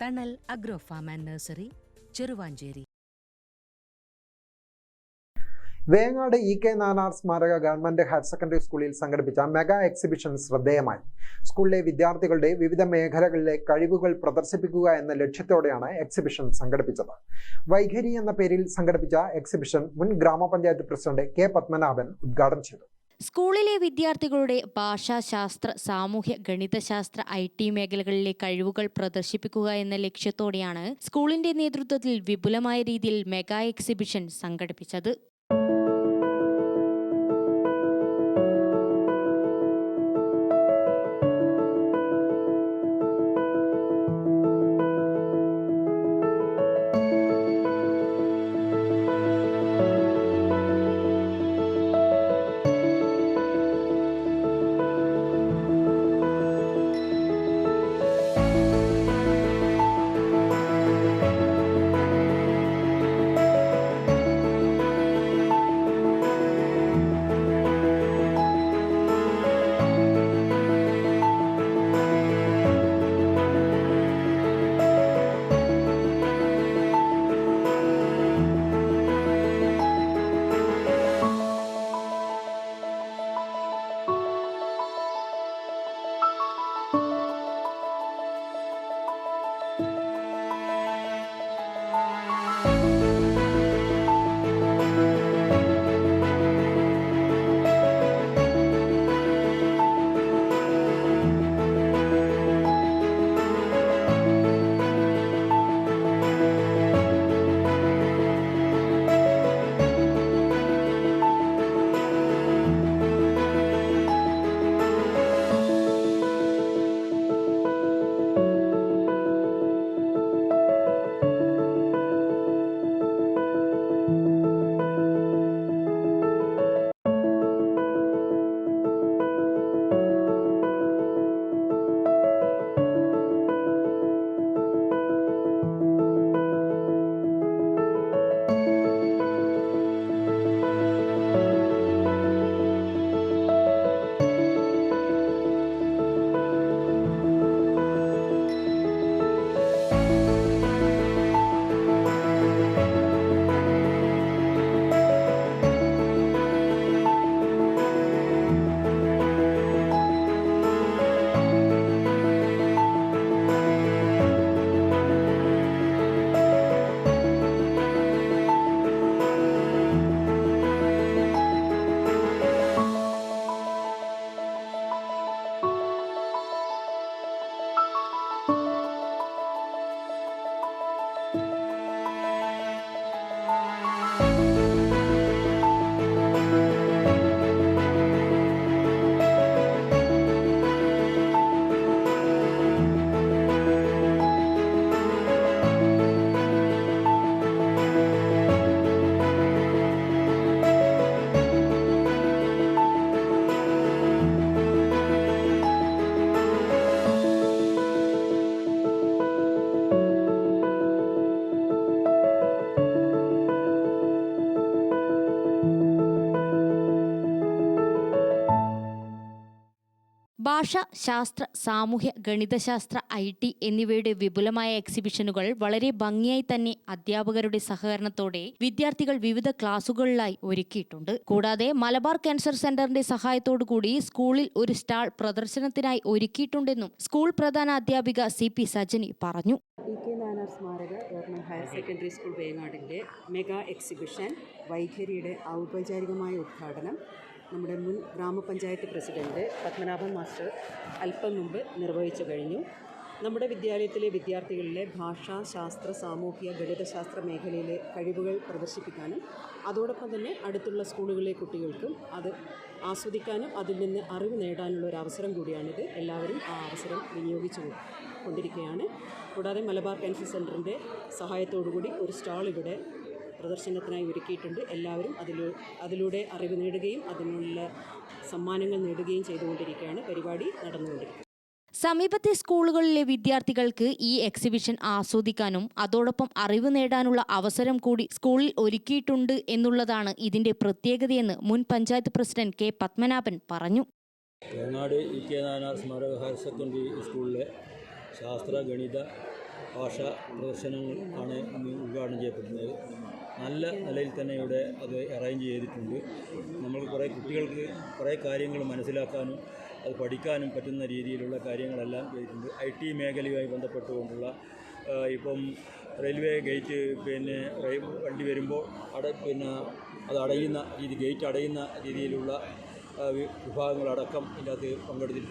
Thanal agro farm and nursery Cheruvanchery Vengad E K Nayanar സ്മാരക government higher secondary സ്കൂളിൽ സംഘടിപ്പിച്ച mega exhibition ശ്രദ്ധേയമായി. സ്കൂളിലെ വിദ്യാർത്ഥികളുടെ വിവിധ മേഖലകളിലെ കഴിവുകൾ പ്രദർശിപ്പിക്കുക എന്ന ലക്ഷ്യത്തോടെയാണ് എക്സിബിഷൻ സംഘടിപ്പിച്ചത്. വൈഖരി എന്ന പേരിൽ സംഘടിപ്പിച്ച എക്സിബിഷൻ മുൻ ഗ്രാമപഞ്ചായത്ത് പ്രസിഡന്റ് കെ പത്മനാഭൻ ഉദ്ഘാടനം ചെയ്തു. സ്കൂളിലെ വിദ്യാർത്ഥികളുടെ ഭാഷാശാസ്ത്ര സാമൂഹ്യ ഗണിതശാസ്ത്ര ഐ ടി മേഖലകളിലെ കഴിവുകൾ പ്രദർശിപ്പിക്കുക എന്ന ലക്ഷ്യത്തോടെയാണ് സ്കൂളിന്റെ നേതൃത്വത്തിൽ വിപുലമായ രീതിയിൽ മെഗാ എക്സിബിഷൻ സംഘടിപ്പിച്ചത്. ഭാഷ ശാസ്ത്ര സാമൂഹ്യ ഗണിതശാസ്ത്ര ഐ ടി എന്നിവയുടെ വിപുലമായ എക്സിബിഷനുകൾ വളരെ ഭംഗിയായി തന്നെ അധ്യാപകരുടെ സഹകരണത്തോടെ വിദ്യാർത്ഥികൾ വിവിധ ക്ലാസുകളിലായി ഒരുക്കിയിട്ടുണ്ട്. കൂടാതെ മലബാർ ക്യാൻസർ സെന്ററിന്റെ കൂടി സ്കൂളിൽ ഒരു സ്റ്റാൾ പ്രദർശനത്തിനായി ഒരുക്കിയിട്ടുണ്ടെന്നും സ്കൂൾ പ്രധാന അധ്യാപിക സി പി സജനി പറഞ്ഞു. സ്മാരക ഗവൺമെന്റ് ഹയർ സെക്കൻഡറി സ്കൂൾ വേങ്ങാടിന്റെ മെഗാ എക്സിബിഷൻ വൈഖരിയുടെ ഔപചാരികമായ ഉദ്ഘാടനം നമ്മുടെ മുൻ ഗ്രാമപഞ്ചായത്ത് പ്രസിഡന്റ് പത്മനാഭൻ മാസ്റ്റർ അല്പം മുമ്പ് നിർവഹിച്ചു കഴിഞ്ഞു. നമ്മുടെ വിദ്യാലയത്തിലെ വിദ്യാർത്ഥികളിലെ ഭാഷാ ശാസ്ത്ര സാമൂഹിക ഗണിതശാസ്ത്ര മേഖലയിലെ കഴിവുകൾ പ്രദർശിപ്പിക്കാനും അതോടൊപ്പം തന്നെ അടുത്തുള്ള സ്കൂളുകളിലെ കുട്ടികൾക്കും അത് ആസ്വദിക്കാനും അതിൽ നിന്ന് അറിവ് നേടാനുള്ള ഒരു അവസരം കൂടിയാണിത്. എല്ലാവരും ആ അവസരം വിനിയോഗിച്ചു കൊണ്ടിരിക്കുകയാണ്. കൂടാതെ മലബാർ ക്യാൻസർ സെന്ററിന്റെ സഹായത്തോടു കൂടി ഒരു സ്റ്റാൾ ഇവിടെ പ്രദർശനത്തിനായി ഒരുക്കിയിട്ടുണ്ട്. എല്ലാവരും അതിലൂ അതിലൂടെ അറിവ് നേടുകയും അതിനുള്ള സമ്മാനങ്ങൾ നേടുകയും ചെയ്തുകൊണ്ടിരിക്കുകയാണ് പരിപാടി നടന്നുകൊണ്ടിരിക്കുന്നത്. സമീപത്തെ സ്കൂളുകളിലെ വിദ്യാർത്ഥികൾക്ക് ഈ എക്സിബിഷൻ ആസ്വദിക്കാനും അതോടൊപ്പം അറിവ് നേടാനുള്ള അവസരം കൂടി സ്കൂളിൽ ഒരുക്കിയിട്ടുണ്ട് എന്നുള്ളതാണ് ഇതിന്റെ പ്രത്യേകതയെന്ന് മുൻ പഞ്ചായത്ത് പ്രസിഡന്റ് കെ പത്മനാഭൻ പറഞ്ഞു. ഇ കെ സ്മാരക ഹയർ സെക്കൻഡറി സ്കൂളിലെ ശാസ്ത്ര ഗണിത ഭാഷ പ്രദർശനങ്ങൾ ആണ് ഇന്ന് ഉദ്ഘാടനം ചെയ്യപ്പെടുന്നത്. നല്ല നിലയിൽ തന്നെ ഇവിടെ അത് അറേഞ്ച് ചെയ്തിട്ടുണ്ട്. നമ്മൾ കുറേ കുട്ടികൾക്ക് കുറേ കാര്യങ്ങൾ മനസ്സിലാക്കാനും അത് പഠിക്കാനും പറ്റുന്ന രീതിയിലുള്ള കാര്യങ്ങളെല്ലാം ചെയ്തിട്ടുണ്ട്. ഐ ടി മേഖലയുമായി ബന്ധപ്പെട്ടുകൊണ്ടുള്ള ഇപ്പം റെയിൽവേ ഗേറ്റ് പിന്നെ വണ്ടി വരുമ്പോൾ അട പിന്നെ അത് അടയുന്ന രീതി ഗേറ്റ് അടയുന്ന രീതിയിലുള്ള വിഭാഗങ്ങളടക്കം ഇതിനകത്ത് പങ്കെടുത്തി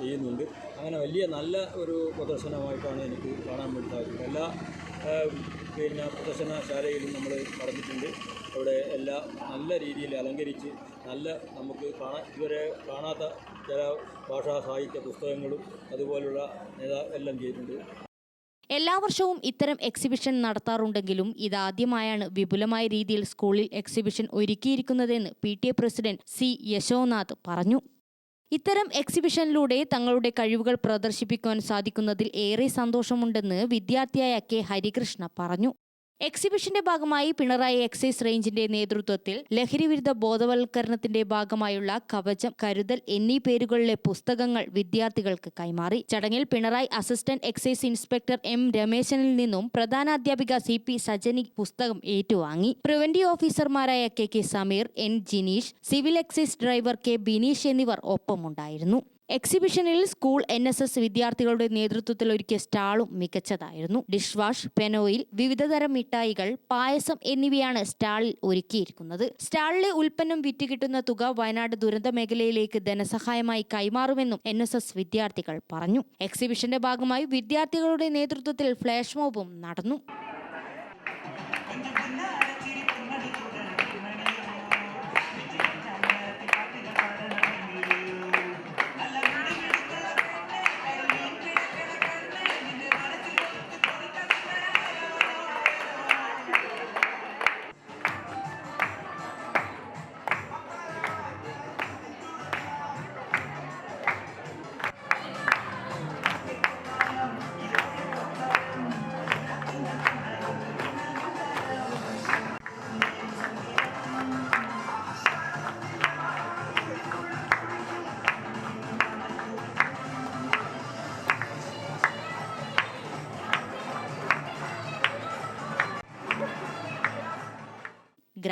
ചെയ്യുന്നുണ്ട്. അങ്ങനെ വലിയ നല്ല ഒരു പ്രദർശനമായിട്ടാണ് എനിക്ക് കാണാൻ വേണ്ടി സാധിക്കുന്നത്. എല്ലാ പിന്നെ പ്രദർശനശാലയിലും നമ്മൾ നടന്നിട്ടുണ്ട്. അവിടെ എല്ലാം നല്ല രീതിയിൽ അലങ്കരിച്ച് നല്ല നമുക്ക് കാണാൻ ഇതുവരെ കാണാത്ത ചില ഭാഷാ സാഹിത്യ പുസ്തകങ്ങളും അതുപോലുള്ള എല്ലാം ചെയ്തിട്ടുണ്ട്. എല്ലാ വർഷവും ഇത്തരം എക്സിബിഷൻ നടത്താറുണ്ടെങ്കിലും ഇതാദ്യമായാണ് വിപുലമായ രീതിയിൽ സ്കൂളിൽ exhibition ഒരുക്കിയിരിക്കുന്നതെന്ന് P T A president C Yashonath പറഞ്ഞു. ഇത്തരം എക്സിബിഷനിലൂടെ തങ്ങളുടെ കഴിവുകൾ പ്രദർശിപ്പിക്കുവാൻ സാധിക്കുന്നതിൽ ഏറെ സന്തോഷമുണ്ടെന്ന് വിദ്യാർത്ഥിയായ കെ ഹരികൃഷ്ണ പറഞ്ഞു. എക്സിബിഷന്റെ ഭാഗമായി പിണറായി എക്സൈസ് റേഞ്ചിന്റെ നേതൃത്വത്തിൽ ലഹരിവിരുദ്ധ ബോധവൽക്കരണത്തിന്റെ ഭാഗമായുള്ള കവചം കരുതൽ എന്നീ പേരുകളിലെ പുസ്തകങ്ങൾ വിദ്യാർത്ഥികൾക്ക് കൈമാറി. ചടങ്ങിൽ Pinarayi assistant excise inspector M രമേശനിൽ നിന്നും പ്രധാന അധ്യാപിക സി പി സജനി പുസ്തകം ഏറ്റുവാങ്ങി. പ്രിവന്റീവ് ഓഫീസർമാരായ K K Sameer N Jineesh civil excise driver K Bineesh എന്നിവർ ഒപ്പമുണ്ടായിരുന്നു. എക്സിബിഷനിൽ സ്കൂൾ എൻ എസ് എസ് വിദ്യാർത്ഥികളുടെ നേതൃത്വത്തിൽ ഒരുക്കിയ സ്റ്റാളും മികച്ചതായിരുന്നു. ഡിഷ് വാഷ് പെനോയിൽ വിവിധതരം മിഠായികൾ പായസം എന്നിവയാണ് സ്റ്റാളിൽ ഒരുക്കിയിരിക്കുന്നത്. സ്റ്റാളിലെ ഉൽപ്പന്നം വിറ്റുകിട്ടുന്ന തുക വയനാട് ദുരന്ത മേഖലയിലേക്ക് ധനസഹായമായി കൈമാറുമെന്നും എൻ എസ് എസ് വിദ്യാർത്ഥികൾ പറഞ്ഞു. എക്സിബിഷന്റെ ഭാഗമായി വിദ്യാർത്ഥികളുടെ നേതൃത്വത്തിൽ ഫ്ലാഷ് മോബും നടന്നു.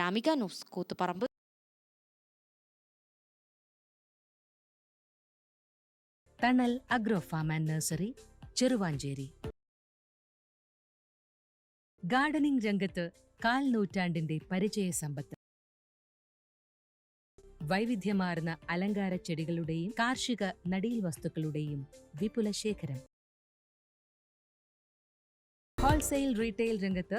ഗ്രാമിക ന്യൂസ് കൂത്തുപറമ്പ് തണൽ അഗ്രോ നഴ്സറി ചെറുവാഞ്ചേരി ഗാർഡനിംഗ് രംഗത്ത് കാൽ നൂറ്റാണ്ടിന്റെ പരിചയ സമ്പത്ത് വൈവിധ്യമാർന്ന അലങ്കാര കാർഷിക നടീൽ വസ്തുക്കളുടെയും വിപുല ശേഖരം ഹോൾസെയിൽ റീറ്റെയിൽ രംഗത്ത്